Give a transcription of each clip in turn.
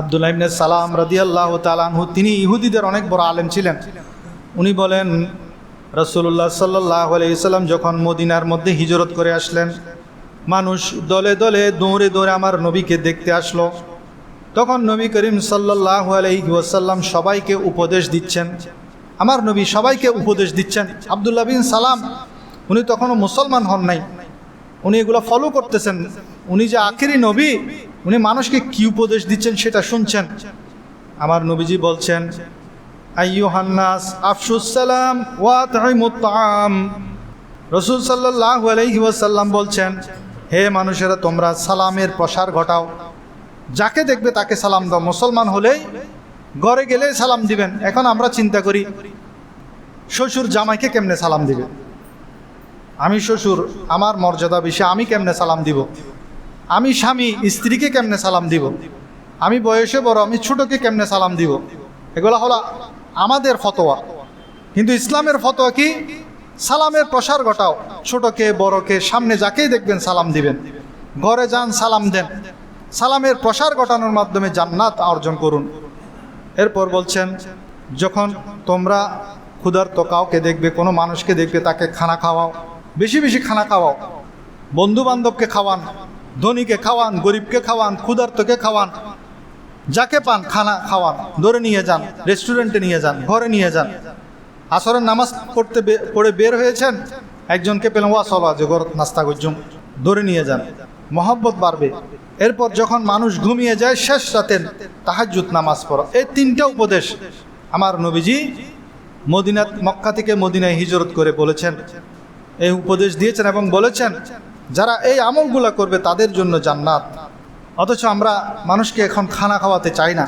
আবদুল্লাহ ইবনে সালাম রাদিয়াল্লাহ তালানহু তিনি ইহুদিদের অনেক বড় আলেম ছিলেন। উনি বলেন রসুল্লাহ সাল্লাহ আলাইসাল্লাম যখন মদিনার মধ্যে হিজরত করে আসলেন, মানুষ দলে দলে দৌড়ে দৌড়ে আমার নবীকে দেখতে আসলো। তখন নবী করিম সাল্লাহ আলাইহি ওয়াসাল্লাম সবাইকে উপদেশ দিচ্ছেন। আমার নবী সবাইকে উপদেশ দিচ্ছেন, আবদুল্লাহ বিন সালাম, উনি তখনও মুসলমান হন নাই। উনি এগুলো ফলো করতেছেন। উনি যে আখেরি নবী উনি মানুষকে কি উপদেশ দিচ্ছেন সেটা শুনছেন। আমার নবীজি বলছেন, আইয়ুহান্নাস আফসুসালাম ওয়া তাইমুত্তাম রসুল সাল্লাহ আলাইহি ওয়াসাল্লাম বলছেন, হে মানুষেরা, তোমরা সালামের প্রসার ঘটাও। যাকে দেখবে তাকে সালাম দাও। মুসলমান হলেই ঘরে গেলে সালাম দিবেন। এখন আমরা চিন্তা করি, শ্বশুর জামাইকে কেমনে সালাম দিবে? আমি শ্বশুর, আমার মর্যাদা বেশি, আমি কেমনে সালাম দিব? আমি স্বামী, স্ত্রীকে কেমনে সালাম দিব? আমি বয়সে বড়, আমি ছোটকে কেমনে সালাম দিব? এগুলো হলো আমাদের ফতোয়া। কিন্তু ইসলামের ফতোয়া কি? সালামের প্রসার ঘটাও। ছোটকে, বড়কে, সামনে যাকেই দেখবেন সালাম দিবেন। ঘরে যান, সালাম দেন। সালামের প্রসার ঘটানোর মাধ্যমে জান্নাত অর্জন করুন। এরপর বলছেন, যখন তোমরা ক্ষুধার্ত কাউকে দেখবে, কোনো মানুষকে দেখবে, তাকে খানা খাওয়াও, বেশি বেশি খানা খাওয়াও বন্ধু বান্ধবকে খাওয়ান ধনীকে খাওয়ান, গরিবকে খাওয়ান, ক্ষুধার্তকে খাওয়ান। যাকে পান, খানা খাওয়ান ধরে নিয়ে যান, রেস্টুরেন্টে নিয়ে যান, ঘরে নিয়ে যান। আসরের নামাজ পড়তে পড়ে বের হয়েছেন? একজনকে পেলাম, ওয়া চলো আজ ঘর নাস্তা করছুম ধরে নিয়ে যান। মহব্বত বাড়বে। এরপর যখন মানুষ ঘুমিয়ে যায়, শেষ রাতের তাহাজুত নামাজ পড়া। এই তিনটা উপদেশ আমার নবীজি মদিনাত, মক্কা থেকে মদিনায় হিজরত করে বলেছেন। এই উপদেশ দিয়েছেন এবং বলেছেন যারা এই আমলগুলো করবে তাদের জন্য জান্নাত। অথচ আমরা মানুষকে এখন খানা খাওয়াতে চাই না।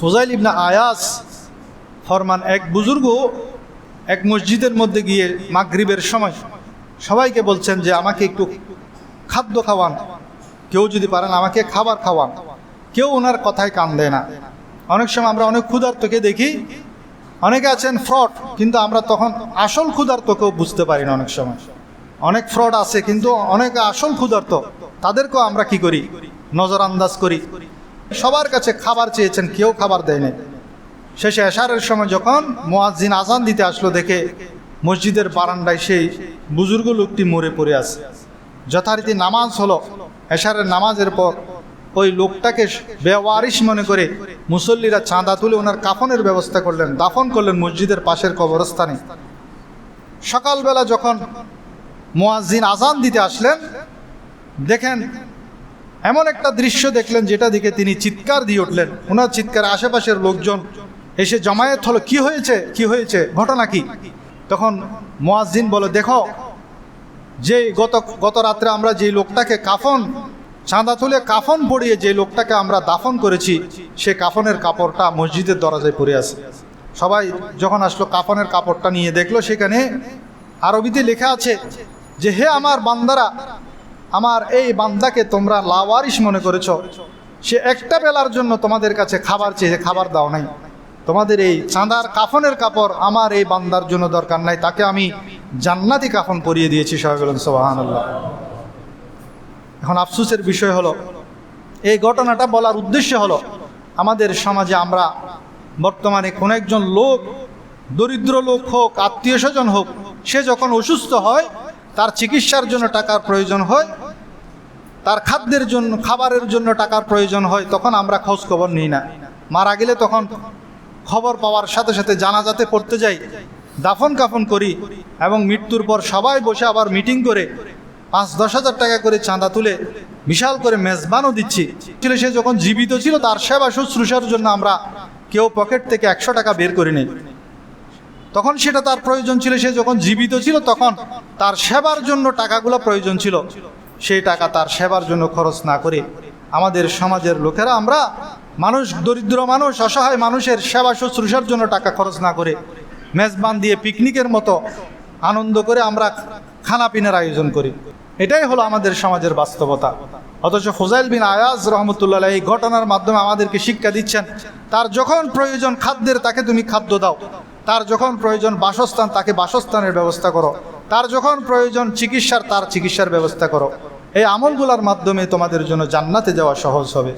ফুজাইল ইবনা আয়াস ফরমান এক বুজুর্গ এক মসজিদের মধ্যে গিয়ে মাগরিবের সময় সবাইকে বলছেন যে, আমাকে একটু খাদ্য খাওয়ান। কেউ যদি পারেন আমাকে খাবার খাওয়ান। কেউ ওনার কথায় কান দেয় না। অনেক সময় আমরা অনেক ক্ষুধার্তকে দেখি। অনেকে আছেন ফ্রড, কিন্তু আমরা তখন আসল ক্ষুধার্তকেও বুঝতে পারি না অনেক সময়। অনেক ফ্রড আছে, কিন্তু অনেক আসল ক্ষুধার্ত। তাদেরকেও আমরা কি করি? নজর আন্দাজ করি। সবার কাছে খাবার চেয়েছেন, কেউ খাবার দেয়নি। শেষে এশারের সময় যখন মোয়াজ্জিন আজান দিতে আসলো, দেখে মসজিদের বারান্দায় সেই বুজুর্গ লোকটি মরে পড়ে আছে। যথারীতি নামাজ হলো। এশারের নামাজের পর ওই লোকটাকে বেওয়ারিশ মনে করে মুসল্লিরা চাঁদা তুলে ওনার কাফনের ব্যবস্থা করলেন, দাফন করলেন মসজিদের পাশের কবরস্থানে। সকালবেলা যখন মোয়াজ্জিন আজান দিতে আসলেন। দেখেন, এমন একটা দৃশ্য দেখলেন যেটা দিকে তিনি চিৎকার দিয়ে উঠলেন। ওনার চিৎকার আশেপাশের লোকজন এসে জমায়েত হলো। কি হয়েছে? কি হয়েছে? ঘটনা কি? তখন মোয়াজ্জিন বলে, দেখো, যে গত গত রাত্রে আমরা যে লোকটাকে কাফন, চাঁদা তুলে কাফন পড়িয়ে যে লোকটাকে আমরা দাফন করেছি, সে কাফনের কাপড়টা মসজিদের দরজায় পড়ে আছে। সবাই যখন আসলো, কাফনের কাপড়টা নিয়ে দেখল, সেখানে আরবিতে লেখা আছে যে হে আমার বান্দারা, আমার এই বান্দাকে তোমরা লাওয়ারিস মনে করেছ। সে একটা বেলার জন্য তোমাদের কাছে খাবার চেয়ে খাবার দাও নাই। তোমাদের এই চাঁদার কাফনের কাপড় আমার এই বান্দার জন্য দরকার নাই। তাকে আমি জান্নাতি কাফন পরিয়ে দিয়েছি বলেন সোহান আল্লাহ এখন আফসুসের বিষয় হলো, এই ঘটনাটা বলার উদ্দেশ্য হলো, আমাদের সমাজে আমরা বর্তমানে কোনো একজন লোক, দরিদ্র লোক হোক, আত্মীয় স্বজন হোক, সে যখন অসুস্থ হয় তার চিকিৎসার জন্য টাকার প্রয়োজন হয়, তার খাদ্যের জন্য, খাবারের জন্য টাকার প্রয়োজন হয়, তখন আমরা খোঁজ খবর নিই না। মারা গেলে তখন খবর পাওয়ার সাথে সাথে জানাজাতে পড়তে যাই, দাফন কাফন করি এবং মৃত্যুর পর সবাই বসে আবার মিটিং করে পাঁচ, দশ হাজার টাকা করে চাঁদা তুলে বিশাল করে মেজবানও দিচ্ছি। ছিল সে যখন জীবিত ছিল, তার সেবা শুশ্রূষার জন্য আমরা কেউ পকেট থেকে একশো টাকা বের করে নেই তখন সেটা তার প্রয়োজন ছিল। সে যখন জীবিত ছিল, তখন তার সেবার জন্য টাকাগুলো প্রয়োজন ছিল। সেই টাকা তার সেবার জন্য খরচ না করে আমাদের সমাজের লোকেরা আমরা মানুষ, দরিদ্র মানুষ, অসহায় মানুষের সেবা শুশ্রূষার জন্য টাকা খরচ না করে মেজবান দিয়ে পিকনিকের মতো আনন্দ করে আমরা খানা পিনার আয়োজন করি। এটাই হলো আমাদের সমাজের বাস্তবতা। অথচ ফজাইল বিন আয়াজ রহমতুল্লাহ এই ঘটনার মাধ্যমে আমাদেরকে শিক্ষা দিচ্ছেন, তার যখন প্রয়োজন খাদ্যের তাকে তুমি খাদ্য দাও। তার যখন প্রয়োজন বাসস্থান, তাকে বাসস্থানের ব্যবস্থা করো। তার যখন প্রয়োজন চিকিৎসার, তার চিকিৎসার ব্যবস্থা করো। এই আমলগুলার মাধ্যমে তোমাদের জন্য জান্নাতে যাওয়া সহজ হবে।